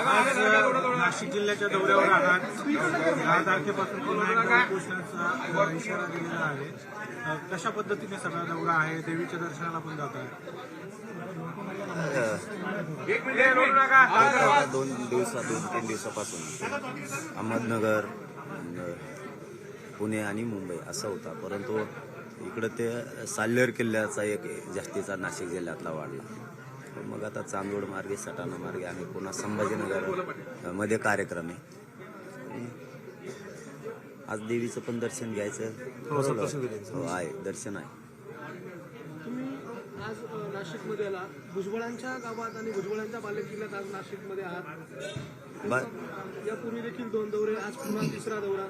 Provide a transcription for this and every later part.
नाशिक जिल्ह्याच्या दौऱ्यावर आहात. दहा तारखेपासून पुन्हा अ, इशारा दिलेला आहे. कशा पद्धतीने सगळा दौरा आहे? देवीच्या दर्शनाला पण जात आहे एक मिनिट हे रोल नका. आता दोन दिवसा दोन तीन दिवसापासून. अहमदनगर पुणे आणि मुंबई असं होता. परंतु इकडं ते साल्हेर किल्ल्याचा एक जास्तीचा नाशिक जिल्ह्यातला वाढला. मग आता चांदोड मार्गे सटाणा मार्गे आणि पुन्हा संभाजीनगरमध्ये कार्यक्रम आहे. आज देवीचं पण दर्शन घ्यायचं. ठरवलं. हो आहे. दर्शन आहे. तुम्ही आज अ, नाशिकमध्ये आला. भुजबळांच्या गावात आणि भुजबळांच्या बालेकिल्ल्यात आज नाशिकमध्ये आहात. यापूर्वी देखील दोन दौरे आज पुन्हा तिसरा दौरा.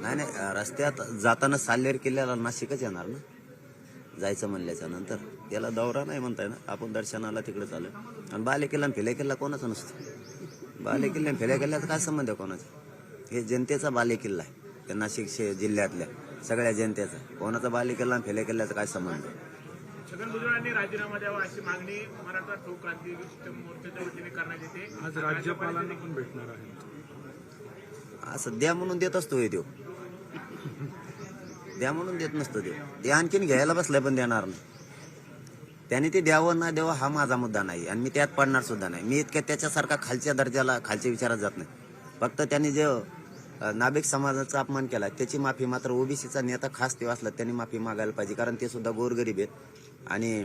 नाही नाही रस्त्यात जाताना साल्हेर किल्ल्याला नाशिकच येणार ना? जायचं म्हणल्याच्या नंतर. याला दौरा नाही म्हणताय ना? आपण दर्शनाला तिकडे चालू. आणि बाले किल्ला फिल्या किल्ला कोणाचा नसतो? बाले किल्ला फिल्या किल्ल्याचा काय संबंध आहे कोणाचा? हे जनतेचा बाले किल्ला आहे. त्या नाशिक शे- जिल्ह्यातल्या सगळ्या जनतेचा. कोणाचा बाले किल्ला आणि फिल्या किल्ल्याचा काय संबंध आहे? छगन भुजबळांनी राजीनामा द्यावा अशी मागणी मराठा ठोक क्रांती मोर्चाच्या वतीने करण्यात येते. आज राज्यपालांना पण भेटणार आहे. असं द्या म्हणून देत असतो हे देव द्या म्हणून देत नसतो देव ते आणखीन घ्यायला बसलाय पण देणार नाही. त्याने ते द्यावं ना द्यावं हा माझा मुद्दा नाही आणि मी त्यात पडणार सुद्धा नाही. मी इतक्या त्याच्यासारखा खालच्या दर्जाला खालच्या विचारात जात नाही. फक्त त्यांनी जे नाभिक समाजाचा अपमान केला त्याची माफी मात्र ओबीसीचा नेता खास ते असला त्यांनी माफी मागायला पाहिजे. कारण ते सुद्धा गोरगरीब आहेत. आणि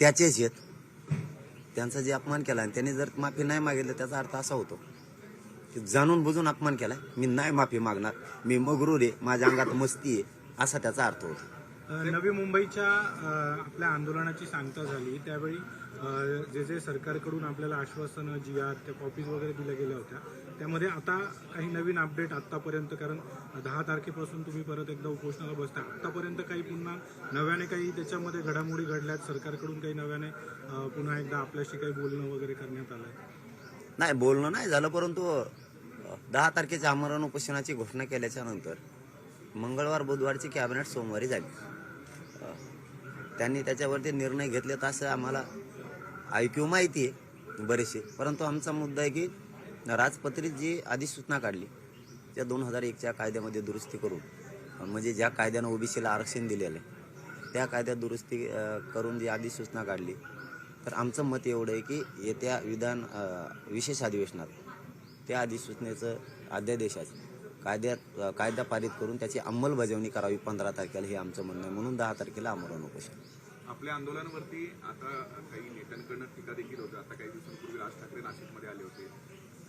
त्याचेच आहेत. त्यांचा जे अपमान केला आणि त्यांनी जर माफी नाही मागितलं त्याचा अर्थ असा होतो की जाणून बुजून अपमान केलाय मी नाही माफी मागणार मी मगरूर आहे माझ्या अंगात मस्ती आहे असा त्याचा अर्थ होतो. नवी मुंबईच्या आपल्या आंदोलनाची सांगता झाली. त्यावेळी जे जे सरकारकडून आपल्याला आश्वासनं जी आहेत त्या कॉपीज वगैरे दिल्या गेल्या होत्या त्यामध्ये आता काही नवीन अपडेट आतापर्यंत कारण दहा तारखेपासून तुम्ही परत एकदा उपोषणाला बसता. आतापर्यंत काही पुन्हा नव्याने काही त्याच्यामध्ये घडामोडी घडल्यात सरकारकडून काही नव्याने पुन्हा एकदा आपल्याशी काही बोलणं वगैरे करण्यात आलंय? नाही बोलणं नाही झालं परंतु दहा तारखेच्या आमरण उपोषणाची घोषणा केल्याच्यानंतर मंगळवार बुधवारची कॅबिनेट सोमवारी झाली. त्यांनी त्याच्यावरती निर्णय घेतलेत असं आम्हाला ऐकू माहिती आहे बरेचसे. परंतु आमचा मुद्दा आहे की राजपत्रित जी अधिसूचना काढली त्या दोन हजार एकच्या कायद्यामध्ये दुरुस्ती करून म्हणजे ज्या कायद्यानं ओबीसीला आरक्षण दिलेलं आहे त्या कायद्यात दुरुस्ती करून जी अधिसूचना काढली तर आमचं मत एवढं आहे की येत्या विधान विशेष अधिवेशनात त्या अधिसूचनेचं अध्यादेशाचं कायद्यात कायदा पारित करून त्याची अंमलबजावणी करावी पंधरा तारखेला हे आमचं म्हणणं आहे. म्हणून दहा तारखेला आमरण उपोषण आपल्या आंदोलनावरती आता काही नेत्यांकडनं टीका देखील होतं. आता काही दिवसांपूर्वी राज ठाकरे नाशिकमध्ये आले होते.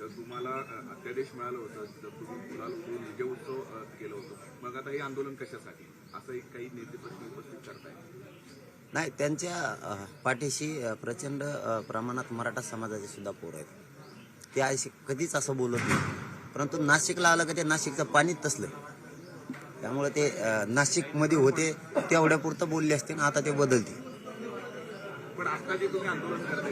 तर तुम्हाला अध्यादेश मिळालं होतं तर तुम्ही गुलाल उडवून विजय उत्सव अ, केलं होतं. मग आता हे आंदोलन कशासाठी? असं एक काही नेते प्रश्न उपस्थित करताय? नाही त्यांच्या पाठीशी प्रचंड प्रमाणात मराठा समाजाचे सुद्धा पोर आहेत. ते अशी कधीच असं बोलत नाही. परंतु नाशिकला आलं का ते नाशिकचं पाणीच तसलं. त्यामुळे ते नाशिकमध्ये होते तेवढ्यापुरतं बोलले असते ना आता ते बदलते. पण आता जे तुम्ही आंदोलन करताय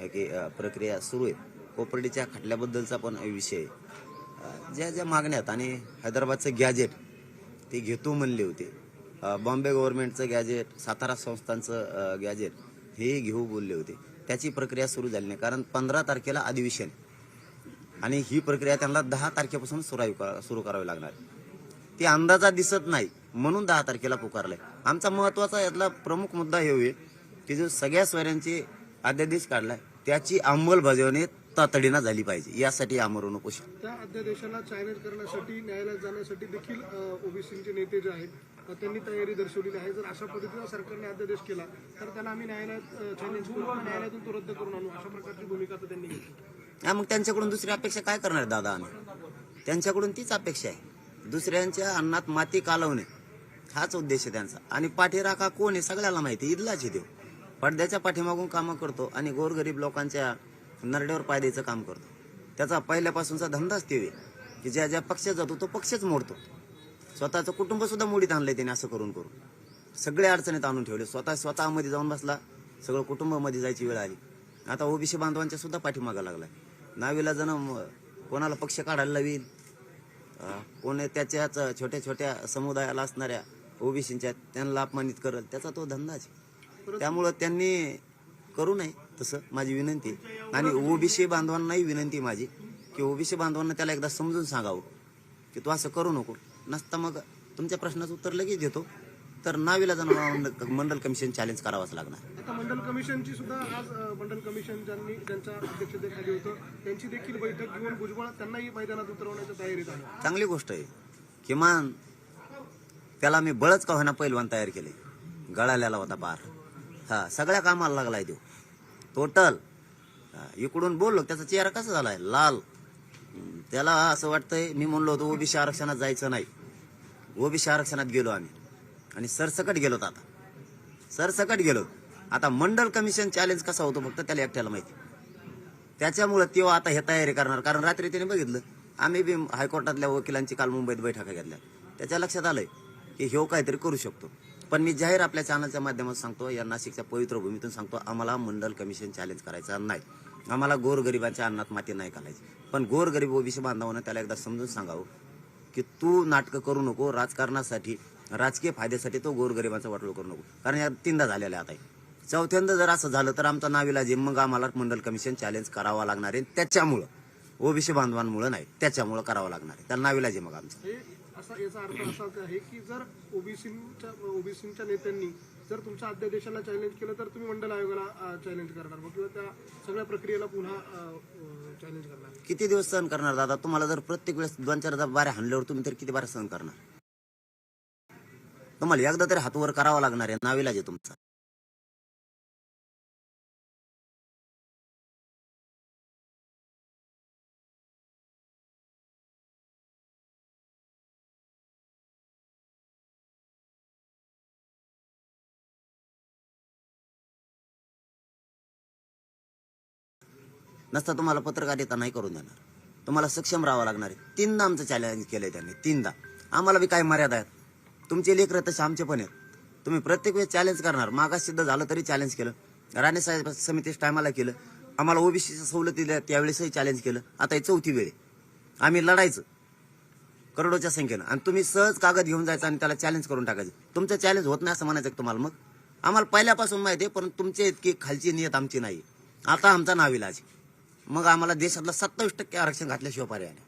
की प्रक्रिया सुरू आहे. कोपर्डीच्या खटल्याबद्दलचा पण विषय ज्या ज्या मागण्या आहेत आणि हैदराबादचं गॅजेट ते घेतो म्हणले होते. बॉम्बे गव्हर्नमेंटचं गॅजेट सातारा संस्थांचं गॅजेट हे घेऊ बोलले होते. त्याची प्रक्रिया सुरू झाली नाही कारण पंधरा तारखेला अधिवेशन. आणि ही प्रक्रिया त्यांना दहा तारखेपासून सुरू सुरू करावी लागणार ती अंदाजात दिसत नाही म्हणून दहा तारखेला पुकारलाय. आमचा महत्त्वाचा यातला प्रमुख मुद्दा हे होईल की जो सगळ्या स्वरांची अध्यादेश काढलाय त्याची अंमलबजावणी तातडीनं झाली पाहिजे. यासाठी आमरण उपोषण त्या अध्यादेशाला चॅलेंज करण्यासाठी न्यायालयात जाण्यासाठी देखील ओबीसीचे नेते जे आहेत त्यांनी तयारी दर्शवलेली आहे. जर अशा पद्धतीचा सरकारने अध्यादेश केला तर त्याला आम्ही न्यायालयात चॅलेंज करू न्यायालयातून तो रद्द करून आणू. अशा प्रकारची भूमिका त्यांनी घेतली. मग त्यांच्याकडून दुसरी अपेक्षा काय करणार दादा आम्ही? त्यांच्याकडून तीच अपेक्षा आहे. दुसऱ्यांच्या अन्नात माती कालवणे. हाच उद्देश आहे त्यांचा. आणि पाठीराखा कोण आहे सगळ्याला माहिती इदलाच देव. पडद्याच्या पाठीमागून कामं करतो आणि गोरगरीब लोकांच्या नरड्यावर पाय द्यायचं काम करतो. त्याचा पहिल्यापासूनचा धंदाच ते आहे की ज्या ज्या पक्षात जातो तो पक्षच मोडतो. स्वतःचं कुटुंब सुद्धा मोडीत आणलंय त्याने असं करून करून. सगळे अडचणीत आणून ठेवले. स्वतः स्वतःमध्ये जाऊन बसला सगळं कुटुंबामध्ये जायची वेळ आली. आता ओबीसी बांधवांच्या सुद्धा पाठीमागा लागला नावीला जण कोणाला पक्ष काढायला लावील? कोणी त्याच्याच छोट्या छोट्या समुदायाला असणाऱ्या ओबीसीच्या त्यांना अपमानित करल? त्याचा तो धंदाच आहे. त्यामुळं त्यांनी करू नये तसं माझी विनंती. आणि ओबीसी बांधवांनाही विनंती माझी की ओबीसी बांधवांना त्याला एकदा समजून सांगावं की तू असं करू नको. नसता मग तुमच्या प्रश्नाचं उत्तर लगेच देतो. तर नावीला जाणं मंडल कमिशन चॅलेंज करावंच लागणार. आता मंडल कमिशनची सुद्धा आज मंडल कमिशन ज्यांनी ज्यांच्या अध्यक्षतेखाली होतं त्यांची देखील बैठक घेऊन भुजबळ त्यांनाही मैदानात उतरवण्याच्या तयारीत आहे. चांगली गोष्ट आहे. किमान त्याला मी बळच का होईना पैलवान तयार केले. गळाल्याला होता पार. हा सगळ्या कामाला लागलाय तो. टोटल इकडून बोललो त्याचा चेहरा कसा झालाय? लाल. त्याला असं वाटतंय मी म्हणलो होतो ओबीसी आरक्षणात जायचं नाही. ओबीसी आरक्षणात गेलो आम्ही. आणि सरसकट गेलो आता. सरसकट गेलो. आता मंडल कमिशन चॅलेंज कसा होतो फक्त त्याला एकट्याला माहिती. त्याच्यामुळे तेव्हा आता हे तयारी करणार. कारण रात्री त्याने बघितलं आम्ही बी हायकोर्टातल्या वकिलांची काल मुंबईत बैठका घेतल्या. त्याच्या लक्षात आलंय की ह्यो काहीतरी करू शकतो. पण मी जाहीर आपल्या चॅनलच्या माध्यमातून सांगतो या नाशिकच्या पवित्र भूमीतून सांगतो आम्हाला मंडल कमिशन चॅलेंज करायचं नाही. आम्हाला गोरगरिबांच्या अन्नात माती नाही घालायची. पण गोरगरीब ओबीसी बांधवानं त्याला एकदा समजून सांगावं की तू नाटकं करू नको राजकारणासाठी राजकीय फायद्यासाठी तो गोरगरिबांचा वाटोळ करू नको. कारण या तीनदा झालेला आहे आता आहे चौथ्यांदा जर असं झालं तर आमचा नाविला जे मग आम्हाला मंडल कमिशन चॅलेंज करावा लागणार आहे. त्याच्यामुळं ओबीसी बांधवांमुळे नाही त्याच्यामुळं करावं लागणार आहे. त्याला नाविला जे मग आमचं. असा याचा अर्थ असा आहे की जर ओबीसीच्या ओबीसीच्या नेत्यांनी जर तुमच्या अध्यादेशाला चॅलेंज केलं तर तुम्ही मंडल आयोगाला चॅलेंज करणार मग किंवा त्या सगळ्या प्रक्रियेला पुन्हा चॅलेंज करणार. किती दिवस सहन करणार दादा? तुम्हाला जर प्रत्येक वेळेस दोन चार बारे हाणल्यावर तुम्ही तर किती बारे सहन करणार? तुम्हाला एकदा तरी हातवर करावा लागणार आहे नाविलाज आहे तुमचा. नसता तुम्हाला पत्रकारिता नाही करून देणार. तुम्हाला सक्षम राहावं लागणार आहे. तीनदा आमचं चॅलेंज केलंय त्यांनी तीनदा. आम्हाला बी काय मर्यादा आहेत? तुमचे लेकर तसे आमचे पण आहेत. तुम्ही प्रत्येक वेळेस चॅलेंज करणार. मागास सिद्ध झालं तरी चॅलेंज केलं. राणे साहेब समितीच्या टायमाला केलं. आम्हाला ओबीसीच्या सवलती दिल्या त्यावेळेसही चॅलेंज केलं. आता चौथी वेळ आम्ही लढायचं. करोडोच्या संख्येनं. आणि तुम्ही सहज कागद घेऊन जायचं आणि त्याला चॅलेंज करून टाकायचं. तुमचं चॅलेंज होत नाही असं म्हणायचं तुम्हाला मग? आम्हाला पहिल्यापासून माहिती आहे पण तुमचे इतकी खालची नियत आमची नाही आता आमचा नाविलाज मग आम्हाला देशातलं सत्तावीस टक्के आरक्षण घातल्याशिवाय पर्याय नाही.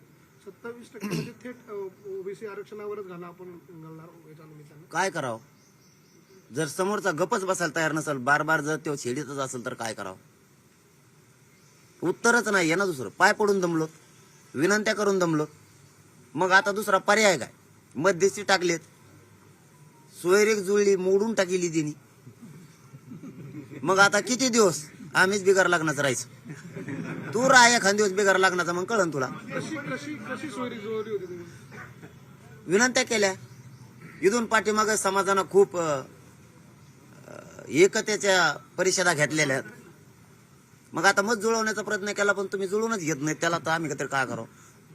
सत्तावीस टक्के म्हणजे थेट ओबीसी आरक्षणावरच घाला आपण घालणार याच्या निमित्तानं काय करावं? जर समोरचा गपच बसायला तयार नसेल बार बार जर तो छेडीतच असेल तर काय करावं? उत्तरच नाही आहे ना दुसरं. पाय पडून दमलो विनंत्या करून दमलो. मग आता दुसरा पर्याय काय? मध्यस्थी टाकलेत. सोयरेक जुळली मोडून टाकली तिने. मग आता किती दिवस? आम्हीच बिगार लग्नाचं राहायचं. तू राहा एखाद दिवस बिगार लग्नाचा मग कळन तुला. कशी कशी कशी सोयरी जुळवली होती तुम्ही विनंत्या केल्या. इथून पाठीमागं समाजानं खूप एकतेच्या परिषदा घेतलेल्या आहेत. मग आता मत जुळवण्याचा प्रयत्न केला पण तुम्ही जुळवूनच घेत नाही त्याला तर आम्ही तर काय करावं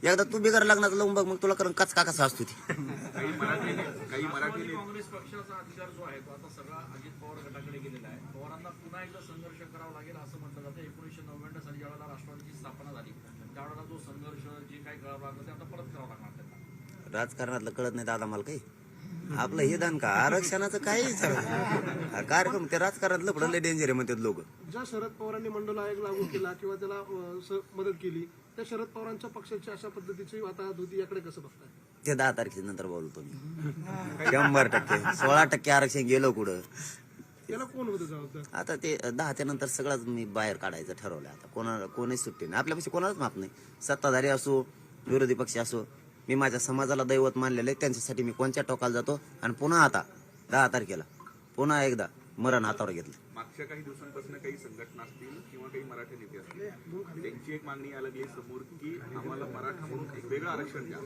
एकदा तू बिगर लग्नाचं लावून बघ मग तुला करून कच का कसा असतो ती. काही मराठी काही मराठी काँग्रेस पक्षाचा अधिकार जो आहे तो आता सगळा अजित पवार गटाकडे पवारांना पुन्हा एकदा संघर्ष करावा लागेल असं म्हटलं जातं. एकोणीसशे नव्याण्णव साली ज्यावेळेला राष्ट्रवादीची स्थापना झाली त्यावेळेला जो संघर्ष जे काही करावं लागलं ते आता परत करावं लागणार त्यांना. राजकारणातलं कळत नाही दादा मला काही. आपलं हे दान का? आरक्षणाचं काही विचार कार्यक्रम ते राजकारणातलं पडलं डेंजर आहे म्हणतात लोक. ज्या शरद पवारांनी मंडल आयोग लागू केला किंवा त्याला मदत केली त्या शरद पवारांच्या पक्षाची अशा पद्धतीची वाताहत होती याकडे कसं बघताय? ते दहा तारखेनंतर बोलतो मी. शंभर टक्के सोळा टक्के आरक्षण गेलो कुठं? याला कोण होतं जबाबदार? आता ते दहाच्या नंतर सगळंच मी बाहेर काढायचं ठरवलं आता. कोणा कोणीच सुट्टी नाही. आपल्यापाशी कोणालाच माफ नाही. सत्ताधारी असो विरोधी पक्ष असो मी माझ्या समाजाला दैवत मानलेलं आहे. त्यांच्यासाठी मी कोणत्या टोकाला जातो? आणि पुन्हा आता दहा तारखेला पुन्हा एकदा मरण हातावर घेतलं. मागच्या काही दिवसांपासून काही संघटना असतील किंवा काही मराठी नेते असतील त्यांची एक मागणी यायला लागली समोर की आम्हाला मराठा म्हणून एक वेगळं आरक्षण द्या.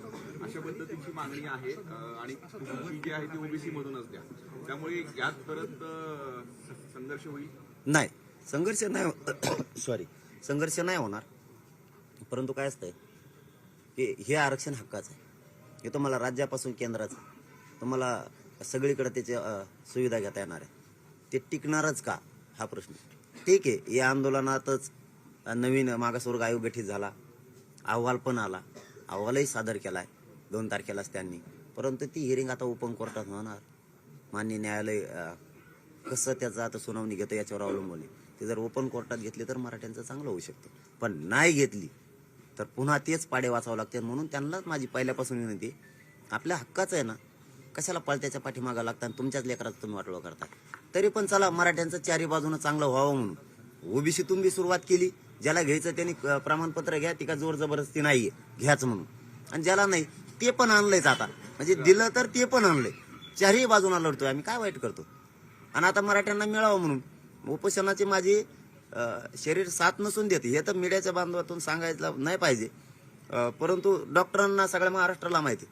अशा पद्धतीची मागणी आहे आणि तुमची जी आहे ती ओबीसी मधूनच द्या. त्यामुळे यात परत संघर्ष होईल? नाही. संघर्ष नाही हो-, सॉरी संघर्ष नाही होणार. परंतु काय असतंय की हे आरक्षण हक्काचं आहे. हे तुम्हाला राज्यापासून केंद्राचं तुम्हाला सगळीकडे त्याची सुविधा घेता येणार आहे. ते टिकणारच का? हा प्रश्न. ठीक आहे या आंदोलनातच नवीन मागासवर्ग आयोग गठीत झाला. अहवाल पण आला. अहवालही सादर केलाय. दोन तारखेलाच त्यांनी. परंतु ती हिअरिंग आता ओपन कोर्टात होणार. मान्य न्यायालय कसं त्याचं आता सुनावणी घेतं याच्यावर अवलंबून आहे. ते जर ओपन कोर्टात घेतली तर मराठ्यांचं चांगलं होऊ शकतं. पण नाही घेतली तर पुन्हा तेच पाडे वाचावं लागते म्हणून त्यांनाच माझी पहिल्यापासून विनंती आपल्या हक्काचं आहे ना कशाला पळत्याच्या पाठीमागा लागतात आणि तुमच्याच लेकरात तुम्ही वाटोळं करता तरी पण चला मराठ्यांचं चारी बाजूनं चांगलं व्हावं म्हणून. ओबीसी तुम्ही सुरुवात केली. ज्याला घ्यायचं त्यांनी प्रमाणपत्र घ्या. ती का जोर जबरदस्ती नाहीये. घ्याच म्हणून. आणि ज्याला नाही ते पण आणलंयच आता. म्हणजे दिलं तर ते पण आणलंय. चारही बाजूला लढतोय आम्ही. काय वाईट करतो? आणि आता मराठ्यांना मिळावं म्हणून. उपोषणाचे माझे शरीर साथ नसून देते. हे तर मीडियाच्या बांधवातून सांगायचं नाही पाहिजे. परंतु डॉक्टरांना सगळ्या महाराष्ट्राला माहिती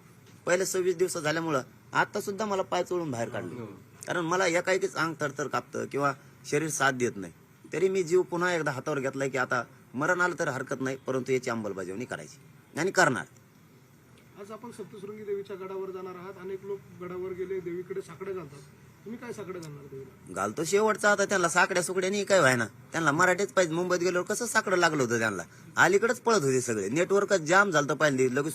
पहिले सव्वीस दिवस झाल्यामुळं आता सुद्धा मला पाय चोळून बाहेर काढले. कारण मला एकाएकीच अंग थरथर कापतं किंवा शरीर साथ देत नाही. तरी मी जीव पुन्हा एकदा हातावर घेतलाय की आता मरण आलं तर हरकत नाही परंतु याची अंमलबजावणी करायची. आणि करणार. आज आपण सप्तशृंगी देवीच्या गडावर जाणार आहात. अनेक लोक गडावर गेले देवीकडे साकडे घालतात. तुम्ही काय साकडे घालणार देवीला? घालतो शेवटचा आता त्यांना साकड्या सुकड्यानी काय व्हायना. त्यांना मराठीच पाहिजे. मुंबईत गेल्यावर कसं साकडं लागलं होतं त्यांना? अलीकडेच पळत होते सगळे. नेटवर्क जाम झालं पाहिजे लगेच